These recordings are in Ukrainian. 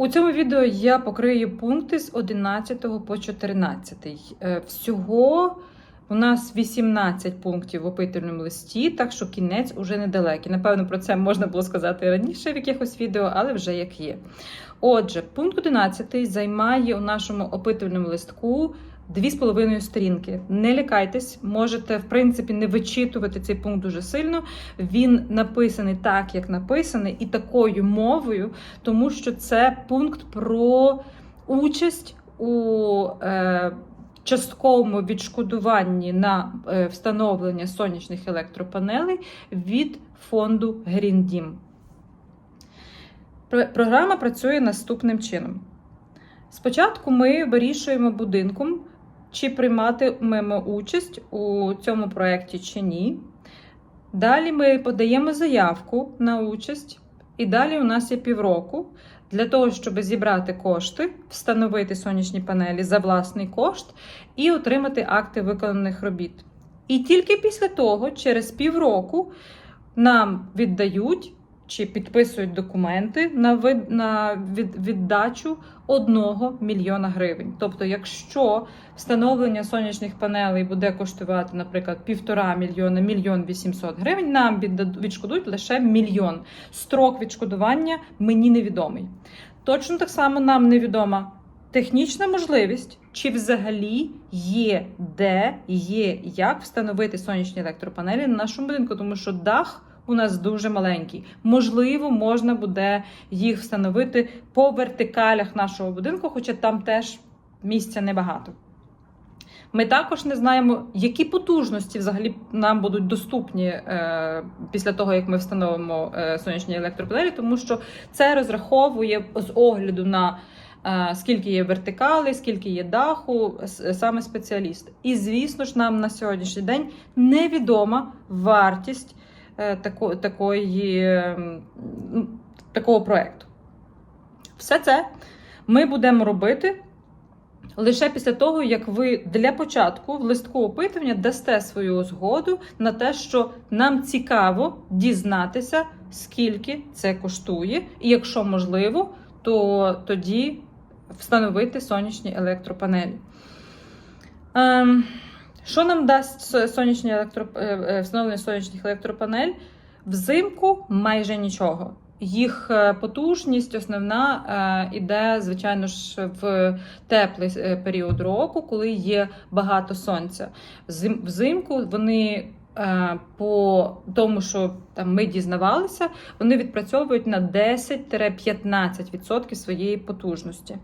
У цьому відео я покрию пункти з 11 по 14. Е, Всього у нас 18 пунктів в опитувальному листі, так що кінець уже недалекий. Напевно, про це можна було сказати раніше в якихось відео, але вже як є. Отже, пункт 11 займає у нашому опитувальному листку. Дві з половиною сторінки. Не лякайтесь, можете в принципі не вичитувати цей пункт дуже сильно. Він написаний так, як написаний, і такою мовою, тому що це пункт про участь у е, частковому відшкодуванні на е, встановлення сонячних електропанелей від фонду Dім. Програма працює наступним чином. Спочатку ми вирішуємо будинком, чи прийматимемо участь у цьому проєкті чи ні. Далі ми подаємо заявку на участь, і далі у нас є півроку для того, щоб зібрати кошти, встановити сонячні панелі за власний кошт і отримати акти виконаних робіт. І тільки після того, через півроку, нам віддають чи підписують документи на, вид, на від, віддачу 1 мільйона гривень. Тобто, якщо встановлення сонячних панелей буде коштувати, наприклад, півтора мільйона, мільйон вісімсот гривень, нам відшкодують лише мільйон. Строк відшкодування мені невідомий. Точно так само нам невідома технічна можливість, чи взагалі є де, є як встановити сонячні електропанелі на нашому будинку, тому що дах у нас дуже маленький. Можливо, можна буде їх встановити по вертикалях нашого будинку, хоча там теж місця небагато. Ми також не знаємо, які потужності взагалі нам будуть доступні е, після того, як ми встановимо е, сонячні електропанелі, тому що це розраховує з огляду на е, скільки є вертикалей, скільки є даху, саме спеціаліст. І звісно ж, нам на сьогоднішній день невідома вартість тако, такої, ем, такого проекту. Все це ми будемо робити лише після того, як ви для початку в листку опитування дасте свою згоду на те, що нам цікаво дізнатися, скільки це коштує, і якщо можливо, то тоді встановити сонячні електропанелі. Ем, що нам дасть со- сонячні електро... е, е, встановлення сонячних електропанель? Взимку майже нічого. Їх е, потужність основна іде, звичайно ж, в теплий період року, коли є багато сонця. Взимку вони по тому, що там ми дізнавалися, вони відпрацьовують на 10-15% своєї потужності.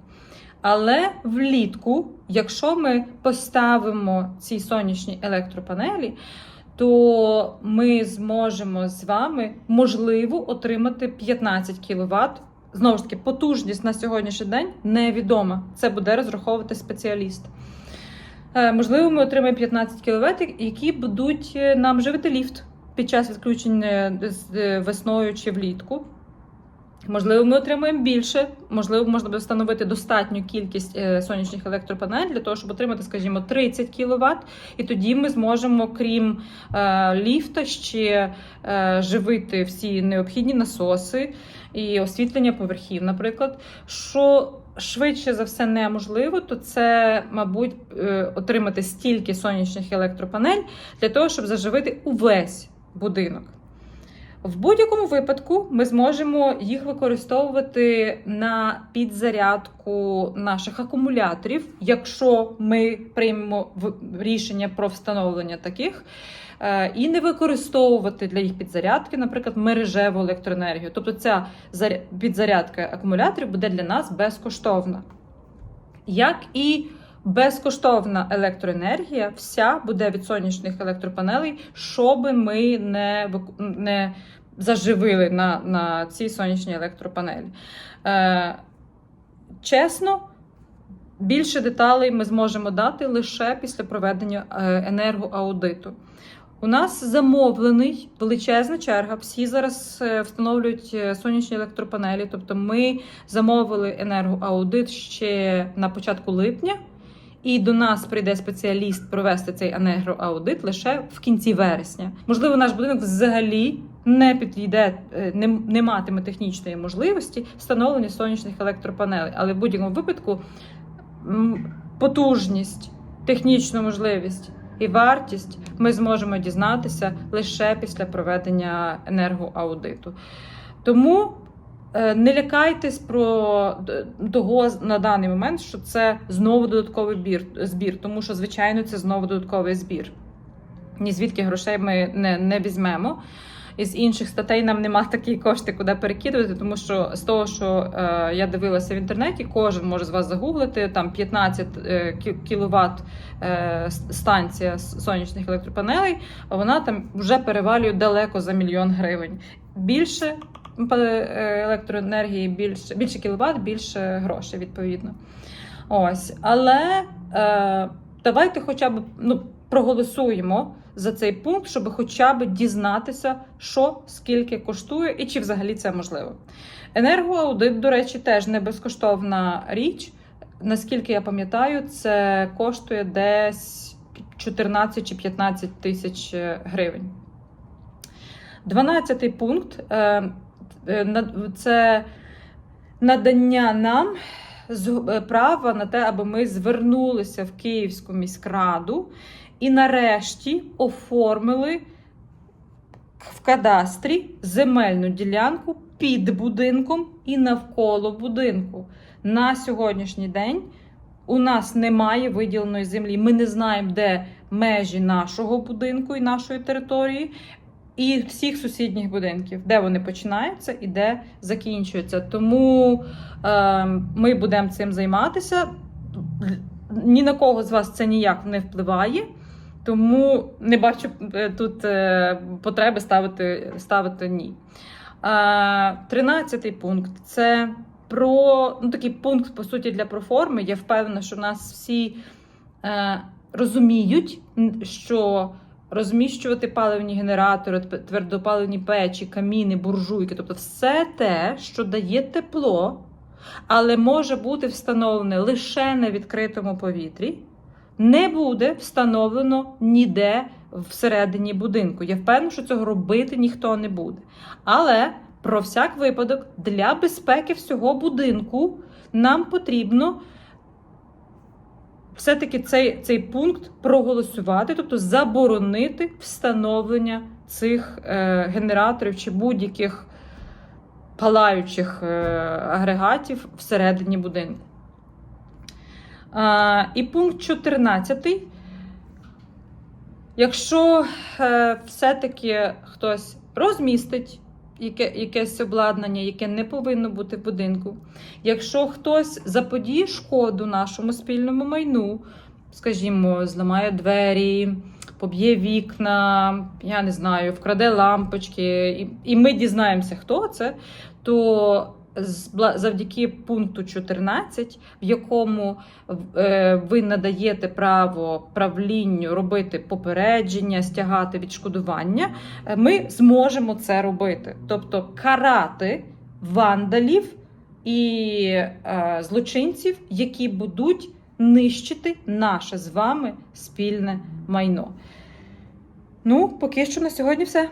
Але влітку, якщо ми поставимо ці сонячні електропанелі, то ми зможемо з вами можливо отримати 15 кВт. Знову ж таки, потужність на сьогоднішній день невідома. Це буде розраховувати спеціаліст. Е, Можливо, ми отримаємо 15 кВт, які будуть е, нам живити ліфт під час відключення з- е, весною чи влітку. Можливо, ми отримаємо більше, можливо, можна буде встановити достатню кількість е, сонячних електропанелей для того, щоб отримати, скажімо, 30 кВт. І тоді ми зможемо, крім е, ліфта, ще е, живити всі необхідні насоси і освітлення поверхів, наприклад. Що швидше за все неможливо, то це, мабуть, отримати стільки сонячних електропанель для того, щоб заживити увесь будинок. В будь-якому випадку ми зможемо їх використовувати на підзарядку наших акумуляторів, якщо ми приймемо рішення про встановлення таких, е, і не використовувати для їх підзарядки, наприклад, мережеву електроенергію. Тобто ця заря- підзарядка акумуляторів буде для нас безкоштовна. Як і безкоштовна електроенергія, вся буде від сонячних електропанелей, щоби ми не, не заживили на, на ці сонячні електропанелі. Е, чесно, більше деталей ми зможемо дати лише після проведення е, енергоаудиту. У нас замовлений величезна черга. Всі зараз е, встановлюють е, сонячні електропанелі. Тобто, ми замовили енергоаудит ще на початку липня, і до нас прийде спеціаліст провести цей енергоаудит лише в кінці вересня. Можливо, наш будинок взагалі не підійде, е, не, не матиме технічної можливості встановлення сонячних електропанелей. Але в будь-якому випадку потужність, технічну можливість і вартість ми зможемо дізнатися лише після проведення енергоаудиту. Тому не лякайтесь про того на даний момент, що це знову додатковий бір, збір, тому що, звичайно, це знову додатковий збір. Ні звідки грошей ми не, не візьмемо. Із інших статей нам нема такі кошти, куди перекидувати, тому що з того, що е, я дивилася в інтернеті, кожен може з вас загуглити там 15 е, кВт е, станція сонячних електропанелей, а вона там вже перевалює далеко за мільйон гривень. Більше е, електроенергії, більше, більше кіловат, більше грошей, відповідно. Ось, але е, давайте хоча б ну, проголосуємо за цей пункт, щоб хоча б дізнатися, що скільки коштує і чи взагалі це можливо. Енергоаудит, до речі, теж не безкоштовна річ. Наскільки я пам'ятаю, це коштує десь 14 чи 15 тисяч гривень. Дванадцятий пункт е, е, це надання нам е, права на те, аби ми звернулися в Київську міськраду і нарешті оформили в кадастрі земельну ділянку під будинком і навколо будинку. На сьогоднішній день у нас немає виділеної землі. Ми не знаємо, де межі нашого будинку і нашої території, і всіх сусідніх будинків, де вони починаються і де закінчуються. Тому е, ми будемо цим займатися. Ні на кого з вас це ніяк не впливає. Тому не бачу е, тут е, потреби ставити, ставити ні. Тринадцятий пункт це про ну, такий пункт, по суті, для проформи. Я впевнена, що нас всі е, розуміють, що розміщувати паливні генератори, твердопаливні печі, каміни, буржуйки, тобто все те, що дає тепло, але може бути встановлене лише на відкритому повітрі не буде встановлено ніде всередині будинку. Я впевнена, що цього робити ніхто не буде. Але про всяк випадок для безпеки всього будинку нам потрібно все-таки цей, цей пункт проголосувати, тобто заборонити встановлення цих е, генераторів чи будь-яких палаючих е, агрегатів всередині будинку. А, і пункт 14. Якщо е, все-таки хтось розмістить яке, якесь обладнання, яке не повинно бути в будинку, якщо хтось заподіє шкоду нашому спільному майну, скажімо, зламає двері, поб'є вікна, я не знаю, вкраде лампочки, і, і ми дізнаємося, хто це, то завдяки пункту 14, в якому е, ви надаєте право правлінню робити попередження, стягати відшкодування, е, ми зможемо це робити. Тобто карати вандалів і е, злочинців, які будуть нищити наше з вами спільне майно. Ну, поки що на сьогодні все.